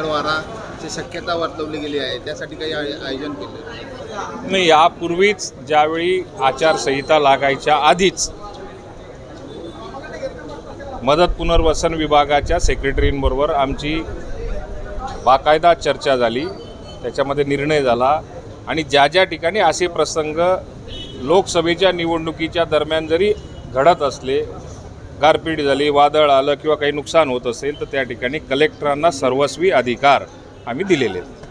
वादळवाराची शक्यता वर्तवली गेली आहे त्यासाठी काही आयोजन केलं. नाही यापूर्वीच ज्यावेळी आचारसंहिता लागायच्या आधीच मदत पुनर्वसन विभागाच्या सेक्रेटरींबरोबर आमची बाकायदा चर्चा झाली त्याच्यामध्ये निर्णय झाला आणि ज्या ज्या ठिकाणी असे प्रसंग लोकसभेच्या निवडणुकीच्या दरम्यान जरी घडत असले गारपीट झाली वादळ आलं किंवा काही नुकसान होत असेल तर त्या ठिकाणी कलेक्टरांना सर्वस्वी अधिकार आम्ही दिलेले आहेत.